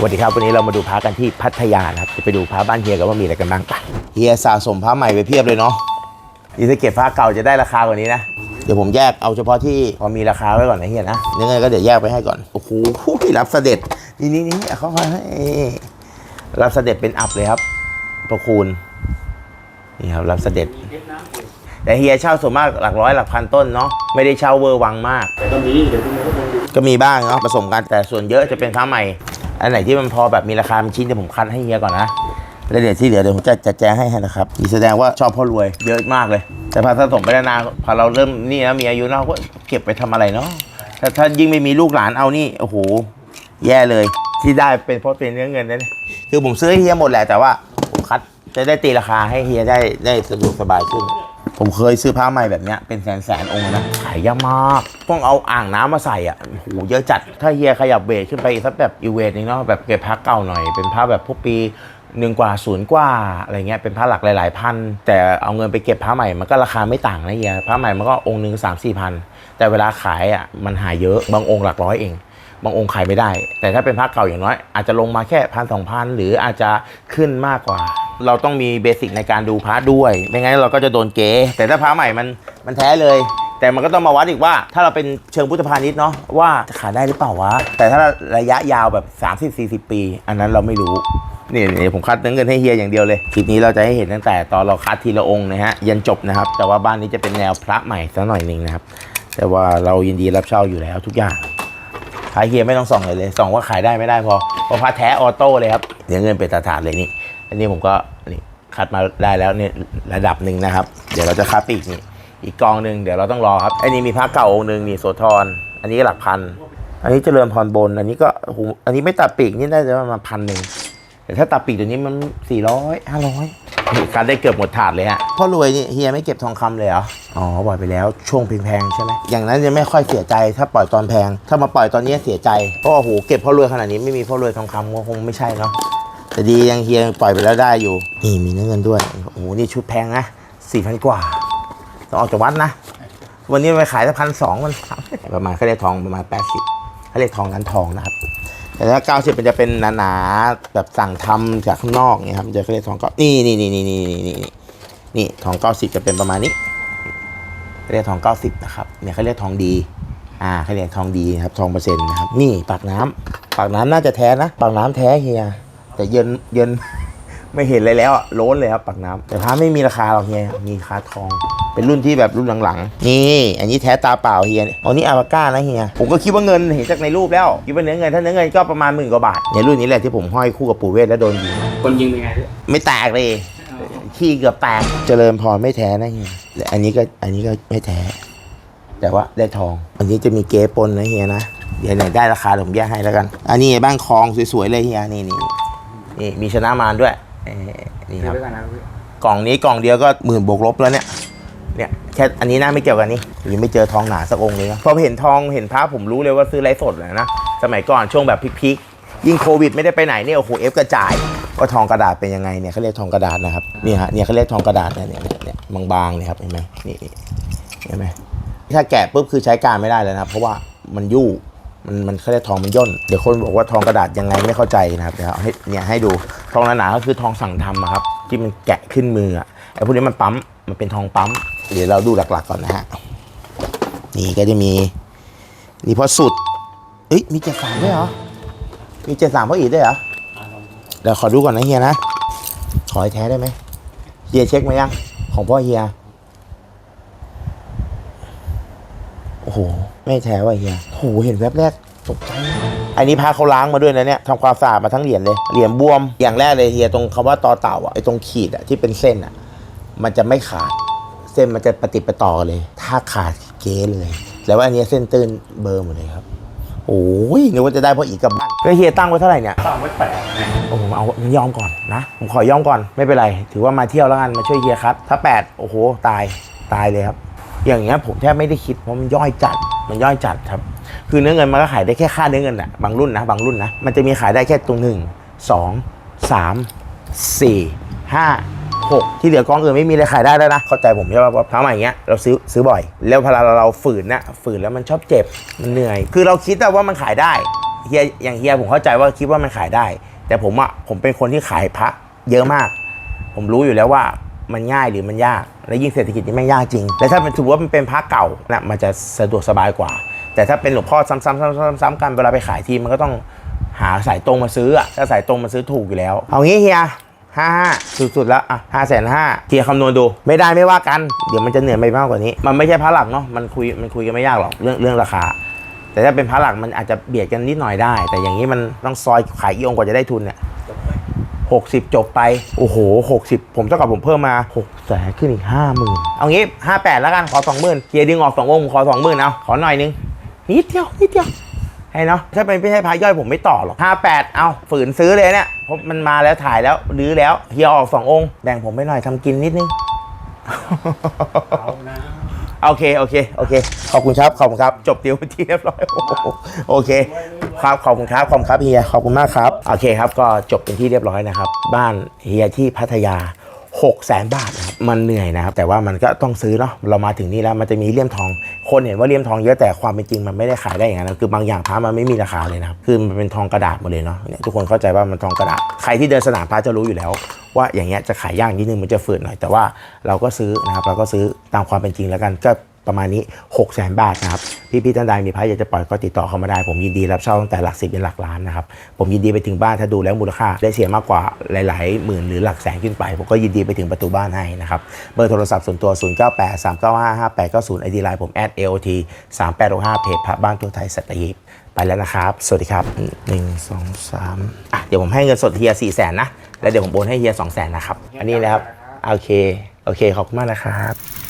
สวัสดีครับวันนี้เรามาดูพระกันที่พัทยานะครับจะไปดูพระบ้านเฮียกันว่ามีอะไรกันบ้างไปเฮียสะสมพระใหม่ไปเพียบเลยเนาะดีถ้าเก็บพระเก่าจะได้ราคากว่านี้นะเดี๋ยวผมแยกเอาเฉพาะที่พอมีราคาไว้ก่อนนะเฮียนะยังไงก็เดี๋ยวแยกไปให้ก่อนโอ้โหรับเสด็จนี่นี่นี่เขามาให้รับเสด็จเป็นอับเลยครับพระคูณนี่ครับรับเสด็จ แต่เฮียเช่าส่วนมากหลักร้อยหลักพันต้นเนาะไม่ได้เช่าเวอร์วังมากแต่ก็มีเดี๋ยวพรุ่งนี้ก็คงดูก็มีบ้างเนาะผสมกันแต่ส่วนเยอะจะเป็นพระใหม่ อันไหนที่มันพอแบบมีราคาเป็นชิ้นเดี๋ยวผมคัดให้เฮียก่อนนะแล้วเดี๋ยวที่เหลือเดี๋ยวผมจะจัดแจงให้นะครับมีแสดงว่าชอบพ่อรวยเยอะมากเลย แต่พอสะสมไปนานพอเราเริ่มนี่นะมีอายุเนาก็เก็บไปทำอะไรเนาะถ้าถ้ายิ่งไม่มีลูกหลานเอานี่โอ้โห แย่เลยที่ได้เป็นเพราะเป็นเนื้อเงินนั่นคือผมซื้อให้เฮียหมดแหละแต่ว่าผมคัดจะได้ตีราคาให้เฮียได้ได้สะดวกสบายขึ้น ผมเคยซื้อผ้าใหม่แบบเนี้ยเป็นแสนแสนๆองค์นะขายยากมากต้องเอาอ่างน้ำมาใส่อะโอ้โหเยอะจัด ถ้าเฮียขยับเวทขึ้นไปอีกสักแบบอีเวทนึงเนาะแบบเก็บผ้าเก่าหน่อย เป็นผ้าแบบพวกปีหนึ่งกว่าศูนย์กว่าอะไรเงี้ยเป็นผ้าหลักหลาย ๆ พัน แต่เอาเงินไปเก็บผ้าใหม่มันก็ราคาไม่ต่างนะเฮียผ้าใหม่มันก็องค์หนึ่งสามสี่พันแต่เวลาขายอะมันหายเยอะบางองค์หลักร้อยเองบางองค์ขายไม่ได้ แต่ถ้าเป็นพระเก่าอย่างน้อย อาจจะลงมาแค่พันสองพันหรืออาจจะขึ้นมากกว่า เราต้องมีเบสิกในการดูพระด้วย ไม่งั้นเราก็จะโดนเก๋แต่ถ้าพระใหม่มันมันแท้เลย แต่มันก็ต้องมาวัดอีกว่า ถ้าเราเป็นเชิงพุทธพาณิชย์เนาะว่าจะขายได้หรือเปล่าวะ แต่ถ้าระยะยาวแบบ 30-40 ปี อันนั้นเราไม่รู้นี่นี่ผมคัดเงินให้เฮียอย่างเดียวเลย คลิปนี้เราจะให้เห็นตั้งแต่ตอนเราคัดทีละองค์นะฮะยันจบนะครับ แต่ว่าบ้านนี้จะเป็นแนวพระใหม่สักหน่อยหนึ่งนะครับ แต่ว่าเรายินดีรับเช่าอยู่แล้วทุกอย่างขายเฮียไม่ต้องส่องเลยเลยส่องว่าขายได้ไม่ได้พอเพราะพาแท้ออโต้เลยครับเดี๋ยวเงินเป็นตาถาดเลยนี่ อันนี้ผมก็นี่คัดมาได้แล้วเนี่ยระดับหนึ่งนะครับ เดี๋ยวเราจะคัดไปอีกนี่อีกกองหนึ่งเดี๋ยวเราต้องรอครับ อันนี้มีพระเก่าองค์หนึ่งนี่โสธรอันนี้ก็หลักพัน อันนี้เจริญพรบน อันนี้ก็โอ้โหอันนี้ไม่ตัดปีกนี่ได้ประมาณพันหนึ่งแต่ถ้าตัดปีกตัวนี้มันสี่ร้อยห้าร้อยการได้เกือบหมดถาดเลยฮะพ่อรวยนี่เฮียไม่เก็บทองคำเลยเหรอ อ๋อปล่อยไปแล้วช่วงแพงๆใช่ไหมอย่างนั้นจะไม่ค่อยเสียใจถ้าปล่อยตอนแพง ถ้ามาปล่อยตอนนี้เสียใจเพราะว่าโอ้โหเก็บพ่อรวยขนาดนี้ไม่มีพ่อรวยทองคำก็คงไม่ใช่เนาะ แต่ดียังเฮียปล่อยไปแล้วได้อยู่ นี่มีเนื้อเงินด้วย โอ้โห นี่ชุดแพงนะสี่พันกว่าต้องออกจากวัดนะ วันนี้ไปขายสักพันสองมันประมาณเขาเรียกทองประมาณแปดสิบเขาเรียกทองนั้นทองนะครับ แต่ถ้าเก้าสิบมันจะเป็นหนาๆแบบสั่งทำจากข้างนอกเนี่ยครับจะเขาเรียกทองเก้านี่นี่นี่นี่นี่นี่นี่นี่ทองเก้าสิบจะเป็นประมาณนี้เขาเรียกทองเก้าสิบนะครับ เนี่ยเขาเรียกทองดี อ่าเขาเรียกทองดีครับทองเปอร์เซ็นต์นะครับ นี่ปากน้ำปากน้ำน่าจะแท้นะ ปากน้ำแท้เฮีย แต่เย็นเย็นไม่เห็นเลยแล้วอะโล้นเลยครับปากน้ำแต่พระไม่มีราคาหรอกเฮียมีราคาทอง เป็นรุ่นที่แบบรุ่นหลังๆ นี่ อันนี้แท้ตาเปล่าเฮียอันนี้อาวาก้านะเฮียผมก็คิดว่าเงินเห็นจากในรูปแล้วคิดว่าเนื้อเงินถ้าเนื้อเงินก็ประมาณหมื่นกว่าบาทเนี่ยรุ่นนี้แหละที่ผมห้อยคู่กับปู่เวทแล้วโดนยิงคนยิงเป็นไงพี่ไม่แตกเลยขี้เกือบแตกเจริญพรไม่แท้นะเฮียและอันนี้ก็อันนี้ก็ไม่แท้ แต่ว่าได้ทอง อันนี้จะมีเก๊ปนนะเฮียนะเดี๋ยวไหนได้ราคาเดี๋ยวผมแยกให้แล้วกัน อันนี้บ้านคลองสวยๆเลยเฮียนี่นี่ นี่มีชนะมารด้วยเอ่อนี่ครับด้วยกันนะพี่กล่องนี้กล่องเดียวก็หมื่นบวกลบแล้วเนี่ยเนี่ยแค่อันนี้น่าไม่เกี่ยวกันนี่ยังไม่เจอทองหนาสักองค์เลยนะพอเห็นทองเห็นพระผมรู้เลยว่าซื้อไรสดเลยนะสมัยก่อนช่วงแบบพีคๆยิ่งโควิดไม่ได้ไปไหนเนี่ยโอ้โหเอฟกระจายว่าทองกระดาษเป็นยังไงเนี่ยเขาเรียกทองกระดาษนะครับเนี่ยฮะเนี่ยเขาเรียกทองกระดาษเนี่ยเนี่ยเนี่ยเนี่ยบางๆเนี่ยครับเห็นไหมนี่นี่เห็นไหมถ้าแกะปุ๊บคือใช้การไม่ได้เลยนะครับเพราะว่ามันยู่ มันมันเขาเรียกทองมันย่น เดี๋ยวคนบอกว่าทองกระดาษยังไงไม่เข้าใจนะครับเดี๋ยวเอาให้เนี่ยให้ดูทองหนาๆก็คือทองสั่งทำครับที่มันแกะขึ้นมืออะไอ้พวกนี้มันปั๊มมันเป็นทองปั๊ม เดี๋ยวเราดูหลักๆก่อนนะฮะนี่ก็จะมีนี่พอสุดเอ้ยมีเจ็ดสามด้วยเหรอมีเจ็ดสามพ่ออีกด้วยเหรอเดี๋ยวขอดูก่อนนะเฮียนะขอให้แท้ได้ไหมเฮียเช็คมายังของพ่อเฮียโอ้โหไม่แท้ว่ะเฮียโอ้โหเห็นแวบแรกตกใจอันนี้พาเขาล้างมาด้วยนะเนี่ยทำความสะอาดมาทั้งเหรียญเลยเหรียญบวมอย่างแรกเลยเฮียตรงคำว่าต่อเต่าอะไอ้ตรงขีดอะที่เป็นเส้นอะมันจะไม่ขาด เส้นมันจะปฏิดประต่อเลย ถ้าขาดเก๊เลย แล้วว่าอันเนี้ยเส้นตื้นเบอร์หมดเลยครับโอ้ยนึกว่าจะได้เพราะอีกกลับบ้านแล้วเฮียตั้งไว้เท่าไหร่เนี่ยตั้งไว้แปดนะโอ้ผมเอางั้นยอมก่อนนะ ผมขอยอมก่อนไม่เป็นไร ถือว่ามาเที่ยวแล้วกันมาช่วยเฮียครับ ถ้า8โอ้โหตายตายเลยครับ อย่างเงี้ยผมแทบไม่ได้คิดเพราะมันย่อยจัดมันย่อยจัดครับ คือเนื้อเงินมันก็ขายได้แค่ค่าเนื้อเงินแหละบางรุ่นนะบางรุ่นนะมันจะมีขายได้แค่ตรงหนึ่งสองสามสี่ห้าหกที่เหลือกองอื่นไม่มีอะไรขายได้แล้วนะเข้าใจผมใช่ป่ะพระใหม่อย่างเงี้ยเราซื้อซื้อบ่อย แล้วพอเราเราฝืนนะฝืนแล้วมันชอบเจ็บมันเหนื่อย คือเราคิดแต่ว่ามันขายได้เฮียอย่างเฮียผมเข้าใจว่าคิดว่ามันขายได้ แต่ผมอะผมเป็นคนที่ขายพระเยอะมาก ผมรู้อยู่แล้วว่า มันง่ายหรือมันยาก และยิ่งเศรษฐกิจนี่แม่งยากจริง และถ้าเป็นถือว่ามันเป็นพระเก่านะมันจะสะดวกสบายกว่า แต่ถ้าเป็นหลวงพ่อซ้ำๆๆๆๆกันเวลาไปขายทีมันก็ต้องหาสายตรงมาซื้ออะถ้าสายตรงมาซื้อถูกอยู่แล้ว เอางี้เฮียห้าห้าสุดๆแล้วอะห้าแสนห้าเฮียคำนวณดู ไม่ได้ไม่ว่ากัน เดี๋ยวมันจะเหนื่อยไปมากกว่านี้ มันไม่ใช่พระหลักเนาะมันคุยมันคุยกันไม่ยากหรอกเรื่องเรื่องราคา แต่ถ้าเป็นพระหลักมันอาจจะเบียดกันนิดหน่อยได้ แต่อย่างนี้มันต้องซอยขายอีองกว่าจะได้ทุนเนี่ย หกสิบจบไป โอ้โหหกสิบผมเท่ากับผมเพิ่มมาหกแสนขึ้นอีกห้าหมื่นเอางี้ห้าแปดแล้วกัน ขอสองหมื่นเกียร์ดึงออกสองวงผมขอสองหมื่นเอาขอหน่อยนึง นิดเดียว นิดเดียว ให้เนาะ ถ้าเป็นไม่ใช่พายย่อยผมไม่ต่อหรอกห้าแปดเอาฝืนซื้อเลยเนี่ยเพราะมันมาแล้วถ่ายแล้วรื้อแล้วเฮียออกสององค์แบ่งผมไปหน่อยทำกินนิดนึงเอานะโอเค โอเค โอเค ขอบคุณครับ ขอบคุณครับ จบเดียวที่เรียบร้อย โอ้โหโอเค ครับขอบคุณครับขอบคุณครับเฮียขอบคุณมากครับโอเคครับก็จบเป็นที่เรียบร้อยนะครับ บ้านเฮียที่พัทยา6 0แสนบาทนะครับมันเหนื่อยนะครับ แต่ว่ามันก็ต้องซื้อเนาะเรามาถึงนี่แล้วมันจะมีเลี่ยมทอง คนเห็นว่าเลี่ยมทองเยอะแต่ความเป็นจริงมันไม่ได้ขายได้อย่างนั้นคือบางอย่างพระมันไม่มีราคาเลยนะครับคือมันเป็นทองกระดาษหมดเลยเนาะทุกคนเข้าใจว่ามันทองกระดาษใครที่เดินสนามพระจะรู้อยู่แล้ว ว่าอย่างเงี้ยจะขายยากนิดนึงมันจะฝืดหน่อยแต่ว่าเราก็ซื้อนะครับเราก็ซื้อตามความเป็นจริงแล้วกันก็ ประมาณนี้6 0แสนบาทนะครับ พี่ๆท่านใดมีพระอยากจะปล่อยก็ติดต่อเข้ามาได้ ผมยินดีรับเช่าตั้งแต่หลักสิบเป็นหลักล้านนะครับ ผมยินดีไปถึงบ้านถ้าดูแล้วมูลค่า ได้เสียมากกว่าหลายๆหมื่นหรือหลักแสนขึ้นไป ผมก็ยินดีไปถึงประตูบ้านให้นะครับ เบอร์โทรศัพท์ส่วนตัว 0 9 8 3 9 5 5 8 9 0ไอดีไลน์ผม @aot 3 8 6 5เพจพระบ้านทั่วไทยสัตหีบไปแล้วนะครับ สวัสดีครับ 1 2 3อะเดี๋ยวผมให้เงินสดเฮีย4แสนนะ แล้วเดี๋ยวผมโอนให้เฮีย2แสนนะครับ อันนี้นะครับ โอเค โอเค ขอบคุณมากนะครับ